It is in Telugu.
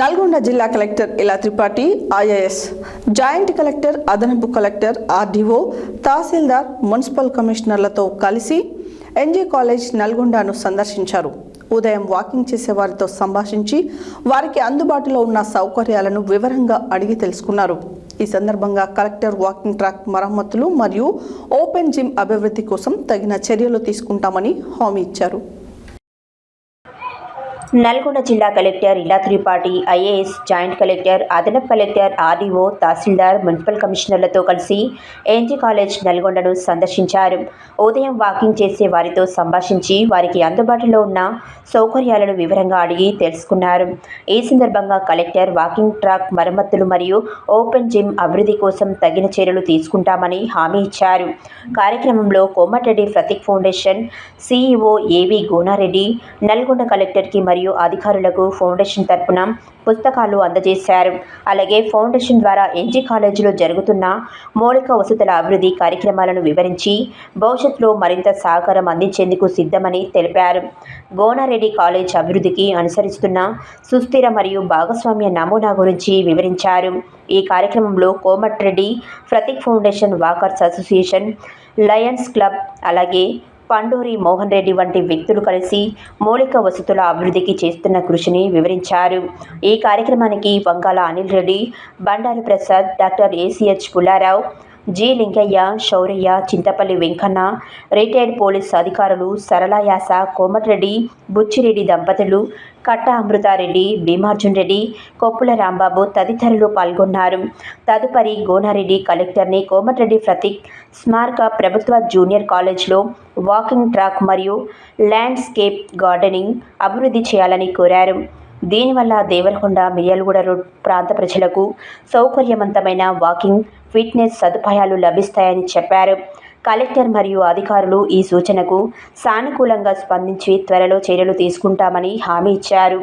నల్గొండ జిల్లా collector Ila Tripathi IAS. Joint collector అదనపు కలెక్టర్ ఆర్డీఓ తహసీల్దార్ మున్సిపల్ కమిషనర్లతో కలిసి ఎన్జే కాలేజ్ నల్గొండను సందర్శించారు. ఉదయం వాకింగ్ చేసే వారితో సంభాషించి వారికి అందుబాటులో ఉన్న సౌకర్యాలను వివరంగా అడిగి తెలుసుకున్నారు. ఈ సందర్భంగా కలెక్టర్ వాకింగ్ ట్రాక్ మరమ్మతులు మరియు ఓపెన్ జిమ్ అభివృద్ధి కోసం తగిన చర్యలు తీసుకుంటామని హామీ ఇచ్చారు. నల్గొండ జిల్లా collector Ila Tripathi IAS joint collector అదనపు కలెక్టర్ ఆర్డీఓ తహసీల్దార్ మున్సిపల్ కమిషనర్లతో కలిసి ఎన్జీ కాలేజ్ నల్గొండను సందర్శించారు. ఉదయం వాకింగ్ చేసే వారితో సంభాషించి వారికి అందుబాటులో ఉన్న సౌకర్యాలను వివరంగా అడిగి తెలుసుకున్నారు. ఈ సందర్భంగా కలెక్టర్ వాకింగ్ ట్రాక్ మరమ్మతులు మరియు ఓపెన్ జిమ్ అభివృద్ధి కోసం తగిన చర్యలు తీసుకుంటామని హామీ ఇచ్చారు. కార్యక్రమంలో కోమటిరెడ్డి ప్రతీక్ ఫౌండేషన్ సీఈఓ ఏవి గోనారెడ్డి నల్గొండ కలెక్టర్కి మరియు మరియు అధికారులకు ఫౌండేషన్ తరపున పుస్తకాలు అందజేశారు. అలాగే ఫౌండేషన్ ద్వారా ఎన్జీ కాలేజీలో జరుగుతున్న మౌలిక వసతుల అభివృద్ధి కార్యక్రమాలను వివరించి భవిష్యత్తులో మరింత సహకారం అందించేందుకు సిద్ధమని తెలిపారు. గోనారెడ్డి కాలేజ్ అభివృద్ధికి అనుసరిస్తున్న సుస్థిర మరియు భాగస్వామ్య నమూనా గురించి వివరించారు. ఈ కార్యక్రమంలో Komatireddy Prateek foundation walkers association Lions Club అలాగే పండూరి మోహన్ రెడ్డి వంటి వ్యక్తులు కలిసి మౌలిక వసతుల అభివృద్ధికి చేస్తున్న కృషిని వివరించారు. ఈ కార్యక్రమానికి Vangala Anil Reddy Bandaru Prasad doctor ACH Pullarao G. Lingaiah Shauraiah Chintapalli Venkanna retired police అధికారులు సరళయాస కోమటిరెడ్డి బుచ్చిరెడ్డి దంపతులు కట్ట అమృతారెడ్డి భీమార్జున్ రెడ్డి కొప్పుల రాంబాబు తదితరులు పాల్గొన్నారు. తదుపరి గోనారెడ్డి కలెక్టర్ని కోమటిరెడ్డి ప్రతీక్ స్మారక ప్రభుత్వ జూనియర్ కాలేజ్లో వాకింగ్ ట్రాక్ మరియు ల్యాండ్స్కేప్ గార్డెనింగ్ అభివృద్ధి చేయాలని కోరారు. దీనివల్ల దేవరకొండ మిర్యాలగూడ రోడ్ ప్రాంత ప్రజలకు సౌకర్యవంతమైన వాకింగ్ ఫిట్నెస్ సదుపాయాలు లభిస్తాయని చెప్పారు. కలెక్టర్ మరియు అధికారులు ఈ సూచనకు సానుకూలంగా స్పందించి త్వరలో చర్యలు తీసుకుంటామని హామీ ఇచ్చారు.